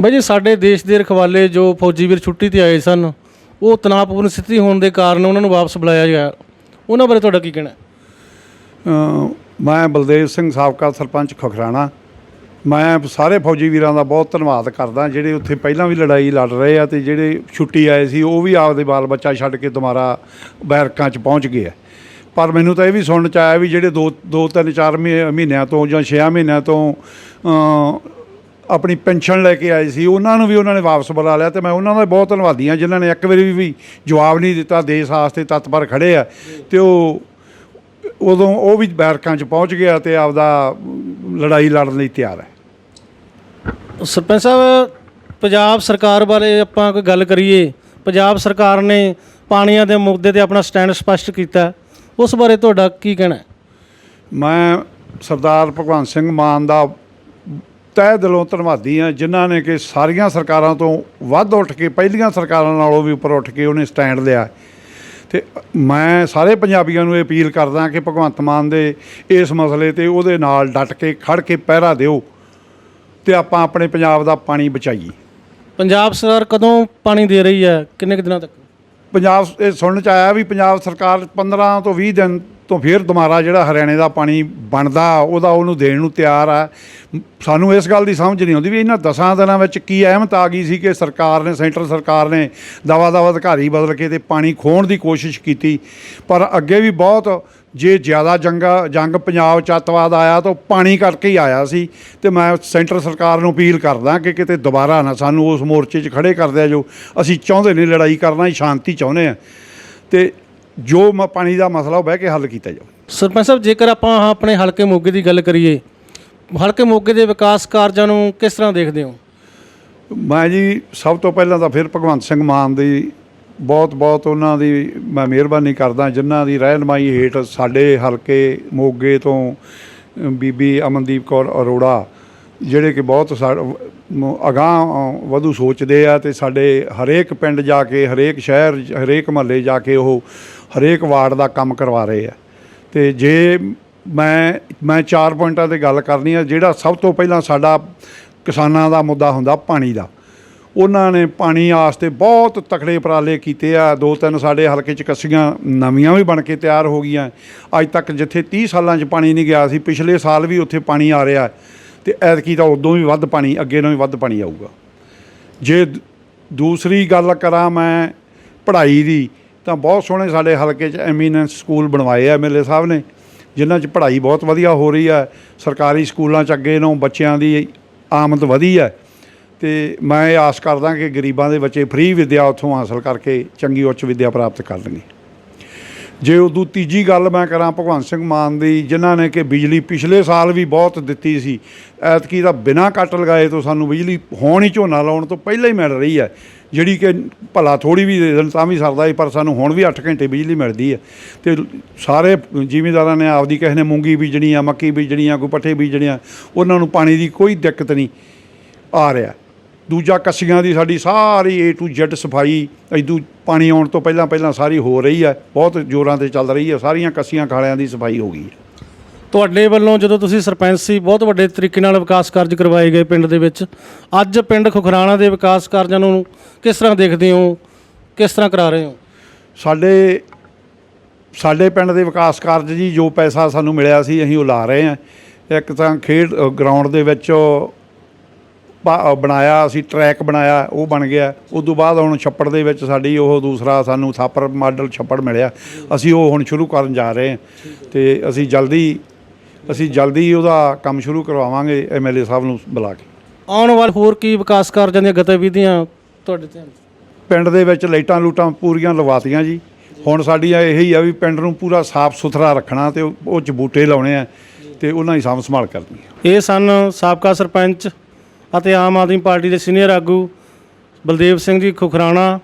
ਬਾਈ ਜੀ, ਸਾਡੇ ਦੇਸ਼ ਦੇ ਰਖਵਾਲੇ ਜੋ ਫੌਜੀ ਵੀਰ ਛੁੱਟੀ ਤੇ ਆਏ ਸਨ, ਉਹ ਤਣਾਅਪੂਰਨ ਸਥਿਤੀ ਹੋਣ ਦੇ ਕਾਰਨ ਉਹਨਾਂ ਨੂੰ ਵਾਪਸ ਬੁਲਾਇਆ ਗਿਆ। ਉਹਨਾਂ ਬਾਰੇ ਤੁਹਾਡਾ ਕੀ ਕਹਿਣਾ ਹੈ? ਮੈਂ ਬਲਦੇਵ ਸਿੰਘ ਸਾਬਕਾ ਸਰਪੰਚ ਖਖਰਾਣਾ। ਮੈਂ ਸਾਰੇ ਫੌਜੀ ਵੀਰਾਂ ਦਾ ਬਹੁਤ ਧੰਨਵਾਦ ਕਰਦਾ, ਜਿਹੜੇ ਉੱਥੇ ਪਹਿਲਾਂ ਵੀ ਲੜਾਈ ਲੜ ਰਹੇ ਆ ਤੇ ਜਿਹੜੇ ਛੁੱਟੀ ਆਏ ਸੀ, ਉਹ ਵੀ ਆਪਦੇ ਬਾਲ ਬੱਚਾ ਛੱਡ ਕੇ ਦੁਬਾਰਾ ਬੈਰਕਾਂ 'ਚ ਪਹੁੰਚ ਗਏ ਆ। ਪਰ ਮੈਨੂੰ ਤਾਂ ਇਹ ਵੀ ਸੁਣਨ 'ਚ ਆਇਆ ਵੀ ਜਿਹੜੇ ਦੋ ਦੋ, ਤਿੰਨ, ਚਾਰ ਮਹੀ- ਮਹੀਨਿਆਂ ਤੋਂ ਜਾਂ 6 ਮਹੀਨਿਆਂ ਤੋਂ ਆਪਣੀ ਪੈਨਸ਼ਨ ਲੈ ਕੇ ਆਏ ਸੀ ਉਹਨਾਂ ਨੂੰ ਵੀ ਉਹਨਾਂ ਨੇ ਵਾਪਸ ਬੁਲਾ ਲਿਆ ਤੇ ਮੈਂ ਉਹਨਾਂ ਦਾ ਬਹੁਤ ਧੰਨਵਾਦੀ ਹਾਂ ਜਿਨ੍ਹਾਂ ਨੇ ਇੱਕ ਵਾਰੀ ਵੀ- ਵੀ ਜਵਾਬ ਨਹੀਂ ਦਿੱਤਾ ਦੇਸ਼ ਵਾਸਤੇ ਤਤਪਰ ਖੜੇ ਆ ਤੇ ਉਹ ਉਦੋਂ ਉਹ ਵੀ ਬੈਰਕਾਂ 'ਚ ਪਹੁੰਚ ਗਿਆ ਤੇ ਆਪਦਾ ਲੜਾਈ ਲੜਨ ਲਈ ਤਿਆਰ ਹੈ ਸਰਪੰਚ ਸਾਹਿਬ ਪੰਜਾਬ ਸਰਕਾਰ ਬਾਰੇ ਆਪਾਂ ਕੋਈ ਗੱਲ ਕਰੀਏ ਪੰਜਾਬ ਸਰਕਾਰ ਨੇ ਪਾਣੀਆਂ ਦੇ ਮੁੱਦੇ ਤੇ ਆਪਣਾ ਸਟੈਂਡ ਸਪਸ਼ਟ ਕੀਤਾ। ਉਸ ਬਾਰੇ ਤੁਹਾਡਾ ਕੀ ਕਹਿਣਾ? ਮੈਂ ਸਰਦਾਰ ਭਗਵੰਤ ਸਿੰਘ ਮਾਨ ਦਾ ਤਹਿ ਦਿਲੋਂ ਧੰਨਵਾਦੀ ਹਾਂ ਜਿਨ੍ਹਾਂ ਨੇ ਕਿ ਸਾਰੀਆਂ ਸਰਕਾਰਾਂ ਤੋਂ ਵੱਧ ਉੱਠ ਕੇ ਪਹਿਲੀਆਂ ਸਰਕਾਰਾਂ ਨਾਲੋਂ ਵੀ ਉੱਪਰ ਉੱਠ ਕੇ ਉਹਨੇ ਸਟੈਂਡ ਲਿਆ। ਤੇ ਮੈਂ ਸਾਰੇ ਪੰਜਾਬੀਆਂ ਨੂੰ ਇਹ ਅਪੀਲ ਕਰਦਾ ਕਿ ਭਗਵੰਤ ਮਾਨ ਦੇ ਇਸ ਮਸਲੇ ਤੇ ਉਹਦੇ ਨਾਲ ਡਟ ਕੇ ਖੜ ਕੇ ਪਹਿਰਾ ਦਿਓ ਤੇ ਆਪਾਂ ਆਪਣੇ ਪੰਜਾਬ ਦਾ ਪਾਣੀ ਬਚਾਈਏ। ਪੰਜਾਬ ਸਰਕਾਰ ਕਦੋਂ ਪਾਣੀ ਦੇ ਰਹੀ ਹੈ? ਕਿੰਨੇ ਕੁ ਦਿਨਾਂ ਤੱਕ? ਪੰਜਾਬ ਇਹ ਸੁਣਨ ਚ ਆਇਆ ਵੀ ਪੰਜਾਬ ਸਰਕਾਰ 15 ਤੋਂ 20 ਦਿਨ ਤੋਂ ਫਿਰ ਦੁਬਾਰਾ ਜਿਹੜਾ ਹਰਿਆਣੇ ਦਾ ਪਾਣੀ ਬਣਦਾ, ਉਹਦਾ ਉਹਨੂੰ ਦੇਣ ਨੂੰ ਤਿਆਰ ਆ। ਸਾਨੂੰ ਇਸ ਗੱਲ ਦੀ ਸਮਝ ਨਹੀਂ ਆਉਂਦੀ ਵੀ ਇਹਨਾਂ ਦਸਾਂ ਦਿਨਾਂ ਵਿੱਚ ਕੀ ਅਹਿਮਤ ਆ ਗਈ ਸੀ ਕਿ ਸਰਕਾਰ ਨੇ, ਸੈਂਟਰ ਸਰਕਾਰ ਨੇ ਦਵਾ ਦਵਾ ਅਧਿਕਾਰੀ ਬਦਲ ਕੇ ਤੇ ਪਾਣੀ ਖੋਣ ਦੀ ਕੋਸ਼ਿਸ਼ ਕੀਤੀ। ਪਰ ਅੱਗੇ ਵੀ ਬਹੁਤ ਜੇ ਜ਼ਿਆਦਾ ਜੰਗਾ, ਜੰਗ ਪੰਜਾਬ ਚ ਅੱਤਵਾਦ ਆਇਆ ਤਾਂ ਉਹ ਪਾਣੀ ਕਰਕੇ ਹੀ ਆਇਆ ਸੀ ਤੇ ਮੈਂ ਸੈਂਟਰ ਸਰਕਾਰ ਨੂੰ ਅਪੀਲ ਕਰਦਾ ਕਿ ਕਿਤੇ ਦੁਬਾਰਾ ਨਾ ਸਾਨੂੰ ਉਸ ਮੋਰਚੇ 'ਚ ਖੜੇ ਕਰ ਦਿਆ ਜੋ ਅਸੀਂ ਚਾਹੁੰਦੇ ਨਹੀਂ ਲੜਾਈ ਕਰਨਾ ਹੀ ਸ਼ਾਂਤੀ ਚਾਹੁੰਦੇ ਆ। ਤੇ ਜੋ ਮ- ਪਾਣੀ ਦਾ ਮਸਲਾ ਉਹ ਬਹਿ ਕੇ ਹੱਲ ਕੀਤਾ ਜਾਵੇ ਸਰਪੰਚ ਸਾਹਿਬ ਜੇਕਰ ਆਪਾਂ ਆਪਣੇ ਹਲਕੇ ਮੋਗੇ ਦੀ ਗੱਲ ਕਰੀਏ ਹਲਕੇ ਮੋਗੇ ਦੇ ਵਿਕਾਸ ਕਾਰਜਾਂ ਨੂੰ ਕਿਸ ਤਰ੍ਹਾਂ ਦੇਖਦੇ ਹੋ? ਮੈਂ ਜੀ ਸਭ ਤੋਂ ਪਹਿਲਾਂ ਤਾਂ ਫਿਰ ਭਗਵੰਤ ਸਿੰਘ ਮਾਨ ਦੀ ਬਹੁਤ ਬਹੁਤ ਉਹਨਾਂ ਦੀ ਮੈਂ ਮਿਹਰਬਾਨੀ ਕਰਦਾ ਜਿਨ੍ਹਾਂ ਦੀ ਰਹਿਨਮਾਈ ਹੇਠ ਸਾਡੇ ਹਲਕੇ ਮੋਗੇ ਤੋਂ ਅ, ਬੀਬੀ ਅਮਨਦੀਪ ਕੌਰ ਅਰੋੜਾ ਜਿਹੜੇ ਕਿ ਬਹੁਤ ਅਗਾਹ ਵਧੂ ਸੋਚਦੇ ਆ ਤੇ ਸਾਡੇ ਹਰੇਕ ਪਿੰਡ ਜਾ ਕੇ, ਹਰੇਕ ਸ਼ਹਿਰ, ਹਰੇਕ ਮਹੱਲੇ ਜਾ ਕੇ ਉਹ ਹਰੇਕ ਵਾਰਡ ਦਾ ਕੰਮ ਕਰਵਾ ਰਹੇ ਆ। ਤੇ ਜੇ ਮੈਂ ਮੈਂ ਚਾਰ ਪੁਆਇੰਟਾਂ ਤੇ ਗੱਲ ਕਰਨੀ ਆ, ਜਿਹੜਾ ਸਭ ਤੋਂ ਪਹਿਲਾਂ ਸਾਡਾ ਕਿਸਾਨਾਂ ਦਾ ਮੁੱਦਾ ਹੁੰਦਾ ਪਾਣੀ ਦਾ। ਉਹਨਾਂ ਨੇ ਪਾਣੀ ਆਸਤੇ ਬਹੁਤ ਤਕੜੇ ਉਪਰਾਲੇ ਕੀਤੇ ਆ। ਦੋ ਤਿੰਨ ਸਾਡੇ ਹਲਕੇ ਚ ਕੱਸੀਆਂ ਨਵੀਆਂ ਵੀ ਬਣ ਕੇ ਤਿਆਰ ਹੋ ਗਈਆਂ। ਅੱਜ ਤੱਕ ਜਿੱਥੇ 30 ਸਾਲਾਂ ਚ ਪਾਣੀ ਨਹੀਂ ਗਿਆ ਸੀ, ਪਿਛਲੇ ਸਾਲ ਵੀ ਉੱਥੇ ਪਾਣੀ ਆ ਰਿਹਾ। ਤੇ ਐਤਕੀ ਤਾਂ ਉਦੋਂ ਵੀ ਵੱਧ ਪਾਣੀ, ਅੱਗੇ ਨਾਲੋਂ ਵੀ ਵੱਧ ਪਾਣੀ ਆਊਗਾ। ਜੇ ਦੂਸਰੀ ਗੱਲ ਕਰਾਂ ਮੈਂ ਪੜ੍ਹਾਈ ਦੀ, ਤਾਂ ਬਹੁਤ ਸੋਹਣੇ ਸਾਡੇ ਹਲਕੇ 'ਚ ਐਮੀਨੈਂਸ ਸਕੂਲ ਬਣਵਾਏ ਆ ਐਮਐਲਏ ਸਾਹਿਬ ਨੇ, ਜਿਨ੍ਹਾਂ 'ਚ ਪੜ੍ਹਾਈ ਬਹੁਤ ਵਧੀਆ ਹੋ ਰਹੀ ਹੈ ਸਰਕਾਰੀ ਸਕੂਲਾਂ 'ਚ ਅੱਗੇ ਨੂੰ ਬੱਚਿਆਂ ਦੀ ਆਮਦ ਵਧੀ ਹੈ ਤੇ ਮੈਂ ਇਹ ਆਸ ਕਰਦਾ ਕਿ ਗਰੀਬਾਂ ਦੇ ਬੱਚੇ ਫ੍ਰੀ ਵਿੱਦਿਆ ਉੱਥੋਂ ਹਾਸਲ ਕਰਕੇ ਚੰਗੀ ਉੱਚ ਵਿੱਦਿਆ ਪ੍ਰਾਪਤ ਕਰਨਗੇ। ਜੇ ਉਦੋਂ ਤੀਜੀ ਗੱਲ ਮੈਂ ਕਰਾਂ ਭਗਵੰਤ ਸਿੰਘ ਮਾਨ ਦੀ, ਜਿਨ੍ਹਾਂ ਨੇ ਕਿ ਬਿਜਲੀ ਪਿਛਲੇ ਸਾਲ ਵੀ ਬਹੁਤ ਦਿੱਤੀ ਸੀ, ਐਤਕੀ ਦਾ ਬਿਨਾਂ ਕੱਟ ਲਗਾਏ ਤੋਂ ਸਾਨੂੰ ਬਿਜਲੀ ਹੋਣ ਹੀ ਝੋਨਾ ਲਾਉਣ ਤੋਂ ਪਹਿਲਾਂ ਹੀ ਮਿਲ ਰਹੀ ਹੈ। ਜਿਹੜੀ ਕਿ ਭਲਾ ਥੋੜੀ ਵੀ ਦੇ ਦੇਣ ਤਾਂ ਵੀ ਸਰਦਾ ਹੀ, ਪਰ ਸਾਨੂੰ ਹੁਣ ਵੀ 8 ਘੰਟੇ ਬਿਜਲੀ ਮਿਲਦੀ ਹੈ। ਤੇ ਸਾਰੇ ਜ਼ਿਮੀਂਦਾਰਾਂ ਨੇ ਆਪਦੀ ਕਿਸੇ ਨੇ ਮੂੰਗੀ ਬੀਜਣੀ ਆ, ਮੱਕੀ ਬੀਜਣੀ ਆ, ਕੋਈ ਪੱਠੇ ਬੀਜਣੇ ਆ, ਉਹਨਾਂ ਨੂੰ ਪਾਣੀ ਦੀ ਕੋਈ ਦਿੱਕਤ ਨਹੀਂ ਆ ਰਿਹਾ। ਦੂਜਾ ਕੱਸੀਆਂ ਦੀ ਸਾਡੀ ਸਾਰੀ A to Z ਸਫ਼ਾਈ ਇਦੂ ਪਾਣੀ ਆਉਣ ਤੋਂ ਪਹਿਲਾਂ ਪਹਿਲਾਂ ਸਾਰੀ ਹੋ ਰਹੀ ਹੈ ਬਹੁਤ ਜ਼ੋਰਾਂ ਤੇ ਚੱਲ ਰਹੀ ਹੈ ਸਾਰੀਆਂ ਕੱਸੀਆਂ ਖਾਲਿਆਂ ਦੀ ਸਫ਼ਾਈ ਹੋ ਗਈ ਹੈ। ਤੁਹਾਡੇ ਵੱਲੋਂ ਜਦੋਂ ਤੁਸੀਂ ਸਰਪੰਚ ਸੀ ਬਹੁਤ ਵੱਡੇ ਤਰੀਕੇ ਨਾਲ ਵਿਕਾਸ ਕਾਰਜ ਕਰਵਾਏ ਗਏ ਪਿੰਡ ਦੇ ਵਿੱਚ। ਅੱਜ ਪਿੰਡ ਖੁਖਰਾਣਾ ਦੇ ਵਿਕਾਸ ਕਾਰਜਾਂ ਨੂੰ ਕਿਸ ਤਰ੍ਹਾਂ ਦੇਖਦੇ ਹੋ? ਕਿਸ ਤਰ੍ਹਾਂ ਕਰਾ ਰਹੇ ਹੋ? ਸਾਡੇ ਸਾਡੇ ਪਿੰਡ ਦੇ ਵਿਕਾਸ ਕਾਰਜ ਜੀ ਜੋ ਪੈਸਾ ਸਾਨੂੰ ਮਿਲਿਆ ਸੀ ਅਸੀਂ ਉਹ ਲਾ ਰਹੇ ਹਾਂ। ਇੱਕ ਤਾਂ ਖੇਡ ਗਰਾਊਂਡ ਦੇ ਵਿੱਚ ਬਣਾਇਆ ਅਸੀਂ ਟਰੈਕ ਬਣਾਇਆ ਉਹ ਬਣ ਗਿਆ। ਉਸ ਤੋਂ ਬਾਅਦ ਹੁਣ ਛੱਪੜ ਦੇ ਵਿੱਚ ਸਾਡੀ ਉਹ ਦੂਸਰਾ ਸਾਨੂੰ ਥਾਪਰ ਮਾਡਲ ਛੱਪੜ ਮਿਲਿਆ। ਅਸੀਂ ਉਹ ਹੁਣ ਸ਼ੁਰੂ ਕਰਨ ਜਾ ਰਹੇ ਹਾਂ। ਤੇ ਅਸੀਂ ਜਲਦੀ ਅਸੀਂ ਜਲਦੀ ਉਹਦਾ ਕੰਮ ਸ਼ੁਰੂ ਕਰਵਾਵਾਂਗੇ ਐਮਐਲਏ ਸਾਹਿਬ ਨੂੰ ਬੁਲਾ ਕੇ। ਆਉਣ ਵਾਲੇ ਹੋਰ ਕੀ ਵਿਕਾਸ ਕਾਰਜਾਂ ਦੀਆਂ ਗਤੀਵਿਧੀਆਂ ਤੁਹਾਡੇ ਧਿਆਨ? ਪਿੰਡ ਦੇ ਵਿੱਚ ਲਾਈਟਾਂ ਲੂਟਾਂ ਪੂਰੀਆਂ ਲਵਾਤੀਆਂ ਜੀ। ਹੁਣ ਸਾਡੀ ਇਹੀ ਆ ਵੀ ਪਿੰਡ ਨੂੰ ਪੂਰਾ ਸਾਫ਼ ਸੁਥਰਾ ਰੱਖਣਾ ਤੇ ਉਹ 'ਚ ਬੂਟੇ ਲਾਉਣੇ ਆ ਤੇ ਉਹਨਾਂ ਦੀ ਸਾਂਭ ਸੰਭਾਲ ਕਰਨੀ ਇਹ ਸਨ ਸਾਬਕਾ ਸਰਪੰਚ ਅਤੇ ਆਮ ਆਦਮੀ ਪਾਰਟੀ ਦੇ ਸੀਨੀਅਰ ਆਗੂ ਬਲਦੇਵ ਸਿੰਘ ਜੀ ਖੁਖਰਾਣਾ